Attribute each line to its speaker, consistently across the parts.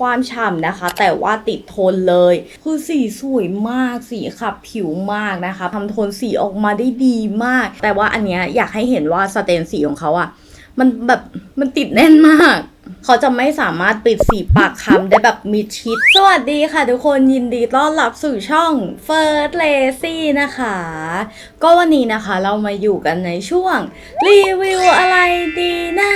Speaker 1: ความฉ่ำนะคะ แต่ว่าติดทนเลย คือสีสวยมากสีขับผิวมากนะคะทำโทนสีออกมาได้ดีมาก แต่ว่าอันเนี้ยอยากให้เห็นว่าสเตนสีของเขาอะมันแบบมันติดแน่นมากเขาจะไม่สามารถปิดสีปากคำได้แบบมิดชิด สวัสดีค่ะทุกคนยินดีต้อนรับสู่ช่อง First Lazy นะคะ ก็วันนี้นะคะเรามาอยู่กันในช่วง รีวิวอะไรดีนะ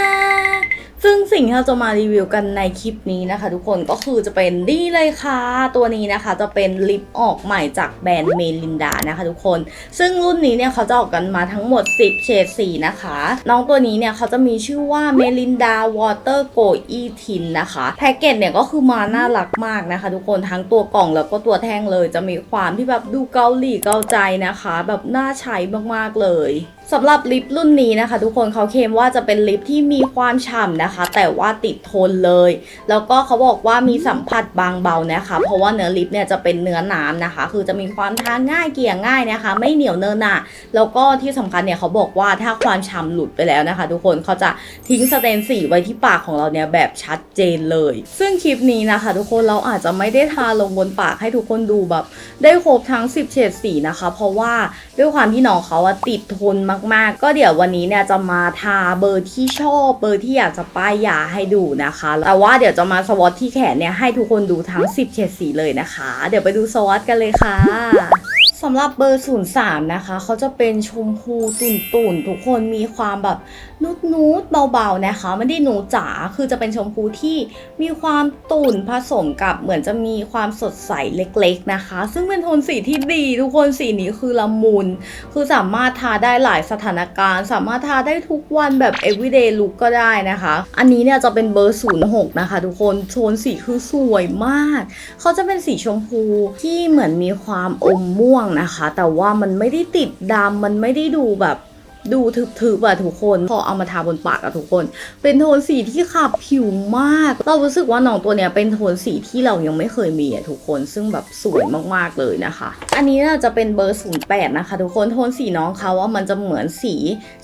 Speaker 1: ซึ่งสิ่งที่เราจะมารีวิวกันในคลิปนี้นะคะ ทุกคนก็คือจะเป็นนี่เลยค่ะ ตัวนี้นะคะจะเป็นลิปออกใหม่จากแบรนด์เมลินดานะคะทุกคน ซึ่งรุ่นนี้เนี่ยเขาจะออกกันมาทั้งหมด 10 เฉดสีนะคะ น้องตัวนี้เนี่ยเขาจะมีชื่อว่าเมลินดาวอเตอร์โกอีทินนะคะแพ็กเกจเนี่ยก็คือมาน่ารักมากนะคะ ทุกคนทั้งตัวกล่องแล้วก็ตัวแท่งเลย จะมีความที่แบบดูเกาหลีเกาใจนะคะ แบบน่าใช้มากๆเลยสำหรับลิปรุ่นนี้นะคะ ทุกคนเขาเคลมว่าจะเป็นลิปที่มีความฉ่ำนะคะแต่ว่าติดทนเลย แล้วก็เขาบอกว่ามีสัมผัสบางเบานะคะ เพราะว่าเนื้อลิปเนี่ยจะเป็นเนื้อน้ำนะคะ คือจะมีความทาง่ายเกลี่ยง่ายนะคะ ไม่เหนียวเนินหนะแล้วก็ที่สำคัญเนี่ยเขาบอกว่าถ้าความฉ่ำหลุดไปแล้วนะคะ ทุกคนเขาจะทิ้งสเตนสีไว้ที่ปากของเราเนี่ยแบบชัดเจนเลย ซึ่งคลิปนี้นะคะ ทุกคนเราอาจจะไม่ได้ทาลงบนปากให้ทุกคนดูแบบ ได้ครบทั้ง 10 เฉดสีนะคะ เพราะว่าด้วยความที่น้องเขาอะติดทนมาก ๆ ก็เดี๋ยววันนี้เนี่ยจะมาทาเบอร์ที่ชอบเบอร์ที่อยากจะป้ายยาให้ดูนะคะ แต่ว่าเดี๋ยวจะมาสวอตที่แขนเนี่ยให้ทุกคนดูทั้ง 10เฉดสีเลยนะคะ เดี๋ยวไปดูสวอตกันเลยค่ะ สำหรับเบอร์ 03 นะคะ เขาจะเป็นชมพูตุ่นตุ่นๆทุกคนมีความแบบนุดนูดๆเบาๆนะคะไม่ได้หนูจ๋าคือจะเป็นชมพูที่มีความตุ่นผสมกับเหมือนจะมีความสดใสเล็กๆนะคะ ซึ่งเป็นโทนสีที่ดี ทุกคนสีนี้คือละมุน คือสามารถทาได้หลายสถานการณ์ สามารถทาได้ทุกวันแบบ everyday look ก็ได้นะคะ อันนี้เนี่ยจะเป็นเบอร์ 06 นะคะ ทุกคนโทนสีคือสวยมาก เขาจะเป็นสีชมพูที่เหมือนมีความอมม่วงนะคะ แต่ว่ามันไม่ได้ติดดำมันไม่ได้ดูแบบ ดูทึบๆอะทุกคน พอเอามาทาบนปากอะทุกคน เป็นโทนสีที่ขับผิวมาก เรารู้สึกว่าน้องตัวเนี้ยเป็นโทนสีที่เรายังไม่เคยมีอะทุกคน ซึ่งแบบสวยมากๆเลยนะคะ อันนี้น่าจะเป็นเบอร์ 08 นะคะ ทุกคน โทนสีน้องเขาว่ามันจะเหมือนสี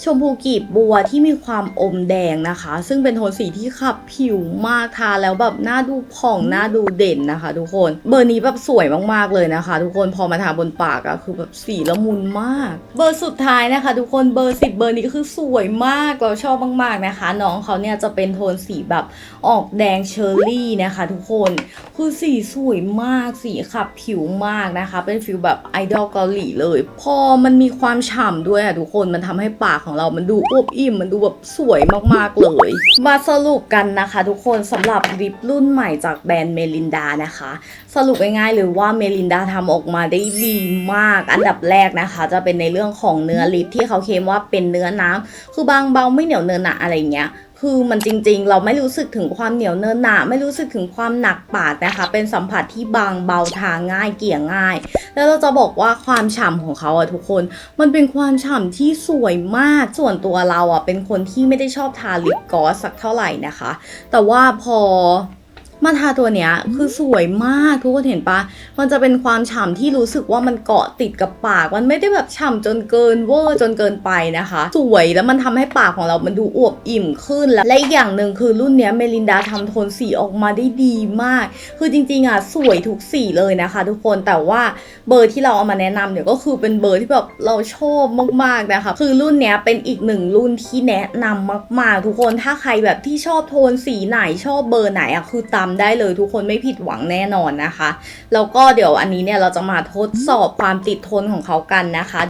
Speaker 1: ชมพูกีบบัวที่มีความอมแดงนะคะ ซึ่งเป็นโทนสีที่ขับผิวมากทาแล้วแบบหน้าดูผ่องหน้าดูเด่นนะคะ ทุกคน เบอร์นี้แบบสวยมากๆเลยนะคะ ทุกคน พอมาทาบนปากอะคือแบบสีละมุนมาก เบอร์สุดท้ายนะคะ ทุกคน เบอร์สิบเบอร์นี้ก็คือสวยมากเราชอบมากๆนะคะ น้องเขาเนี่ยจะเป็นโทนสีแบบออกแดงเชอร์รี่นะคะ ทุกคนคือสีสวยมากสีขับผิวมากนะคะ เป็นฟิลแบบไอดอลเกาหลีเลย พอมันมีความฉ่ำด้วยอะทุกคนมันทำให้ปากของเรามันดูอวบอิ่มมันดูแบบสวยมากๆเลย มาสรุปกันนะคะ ทุกคนสำหรับลิปรุ่นใหม่จากแบรนด์เมลินดานะคะ สรุปง่ายๆเลยว่าเมลินดาทำออกมาได้ดีมาก อันดับแรกนะคะ จะเป็นในเรื่องของเนื้อลิปที่เขาเคลมว่าเป็นเนื้อน้ำคือบางเบาไม่เหนียวเนินหนะอะไรเงี้ยคือมันจริงๆ เราไม่รู้สึกถึงความเหนียวเนินหนาไม่รู้สึกถึงความหนักปากนะคะ เป็นสัมผัสที่บางเบาทางง่ายเกี่ยง่าย แล้วเราจะบอกว่าความฉ่ำของเขาอะทุกคน มันเป็นความฉ่ำที่สวยมากส่วนตัวเราอะเป็นคนที่ไม่ได้ชอบทาลิปกลอสสักเท่าไหร่นะคะ แต่ว่าพอ มาทาตัวเนี้ยคือสวยมากทุกคนเห็นปะมันจะเป็นความฉ่ำที่รู้สึกว่ามันเกาะติดกับปาก มันไม่ได้แบบฉ่ำจนเกินเวอร์จนเกินไปนะคะ สวยแล้วมันทำให้ปากของเรามันดูอวบอิ่มขึ้นและและอีกอย่างหนึ่งคือรุ่นเนี้ยเมลินดาทำโทนสีออกมาได้ดีมาก คือจริงๆอะสวยทุกสีเลยนะคะ ทุกคนแต่ว่าเบอร์ที่เราเอามาแนะนำเนี่ยก็คือเป็นเบอร์ที่แบบเราชอบมากๆนะคะคือรุ่นเนี้ยเป็นอีกหนึ่งรุ่นที่แนะนำมาก ๆ ทุกคนถ้าใครแบบที่ชอบโทนสีไหนชอบเบอร์ไหนอะคือตามได้เลยทุกคนไม่ผิดหวังแน่นอนนะคะ แล้วก็เดี๋ยวอันนี้เนี่ยเราจะมาทดสอบความติดทนของเขากันนะคะ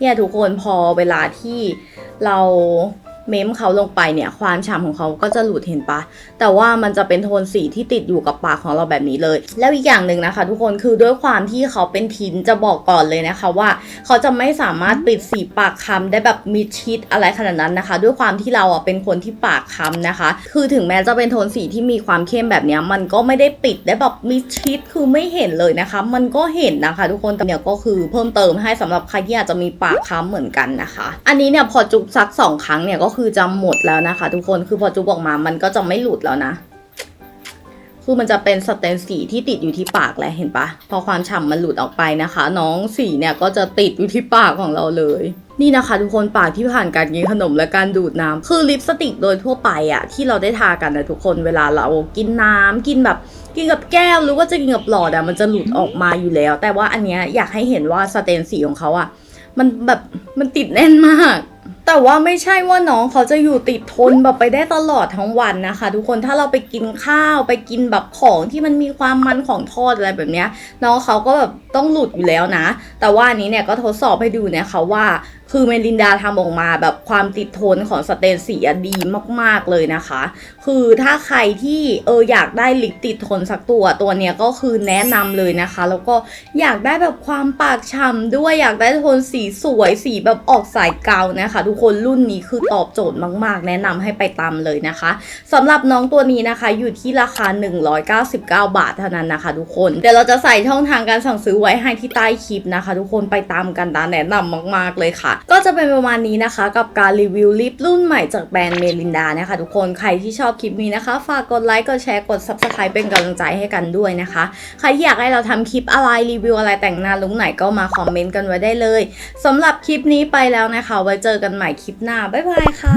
Speaker 1: เนี่ยทุกคนพอเวลาที่เรา เมมเขาลงไปเนี่ยความฉ่ำของเขาก็จะหลุดเห็นปะแต่ว่ามันจะเป็นโทนสีที่ติดอยู่กับปากของเราแบบนี้เลย แล้วอีกอย่างหนึ่งนะคะ ทุกคนคือด้วยความที่เขาเป็นทินจะบอกก่อนเลยนะคะว่า เขาจะไม่สามารถปิดสีปากคำได้แบบมิดชิดอะไรขนาดนั้นนะคะ ด้วยความที่เราอะเป็นคนที่ปากคำนะคะ คือถึงแม้จะเป็นโทนสีที่มีความเข้มแบบนี้มันก็ไม่ได้ปิดได้แบบมิดชิดคือไม่เห็นเลยนะคะ มันก็เห็นนะคะ ทุกคนแต่เนี่ยก็คือเพิ่มเติมให้สำหรับใครที่อาจจะมีปากค้ำเหมือนกันนะคะ อันนี้เนี่ยพอจุบซักสองครั้งเนี่ยก็คือจะหมดแล้วนะคะ ทุกคนคือพอจุบออกมามันก็จะไม่หลุดแล้วนะ คือมันจะเป็นสเตนสีที่ติดอยู่ที่ปากแหละเห็นปะพอความฉ่ำมันหลุดออกไปนะคะ น้องสีเนี่ยก็จะติดอยู่ที่ปากของเราเลย นี่นะคะ ทุกคนปากที่ผ่านการกินขนมและการดูดน้ำคือลิปสติกโดยทั่วไปอะที่เราได้ทากันนะทุกคนเวลาเรากินน้ำกินแบบกินกับแก้วหรือว่าจะกินกับหลอดอะมันจะหลุดออกมาอยู่แล้ว แต่ว่าอันเนี้ยอยากให้เห็นว่าสเตนสีของเขาอะมันแบบมันติดแน่นมาก แต่ว่าไม่ใช่ว่าน้องเขาจะอยู่ติดทนแบบไปได้ตลอดทั้งวันนะคะ ทุกคนถ้าเราไปกินข้าวไปกินแบบของที่มันมีความมันของทอดอะไรแบบเนี้ยน้องเขาก็แบบต้องหลุดอยู่แล้วนะ แต่ว่านี้เนี่ยก็ทดสอบให้ดูนะคะว่าคือเมลินดาทำออกมาแบบความติดทนของสเตนสีดีมากๆเลยนะคะ คือถ้าใครที่เอออยากได้ลิปติดทนสักตัวตัวเนี้ยก็คือแนะนำเลยนะคะ แล้วก็อยากได้แบบความปากฉ่ำด้วยอยากได้โทนสีสวยสีแบบออกสายเกานะคะทุกคนรุ่นนี้คือตอบโจทย์มากๆ แนะนำให้ไปตามเลยนะคะสำหรับน้องตัวนี้นะคะอยู่ที่ราคา 199 บาทเท่านั้นนะคะ ทุกคนเดี๋ยวเราจะใส่ช่องทางการสั่งซื้อไว้ให้ที่ใต้คลิปนะคะ ทุกคนไปตามกันนะแนะนำมากๆเลยค่ะ ก็จะเป็นประมาณนี้นะคะ กับการรีวิวลิปรุ่นใหม่จากแบรนด์เมลินดานะคะ ทุกคนใครที่ชอบคลิปนี้นะคะ ฝากกดไลค์กดแชร์กด subscribe เป็นกำลังใจให้กันด้วยนะคะใครที่อยากให้เราทำคลิปอะไรรีวิวอะไรแต่งหน้าลุงไหนก็มาคอมเมนต์กันไว้ได้เลยสำหรับคลิปนี้ไปแล้วนะคะ ไว้เจอกันใหม่ใหม่คลิปหน้า บ๊ายบายค่ะ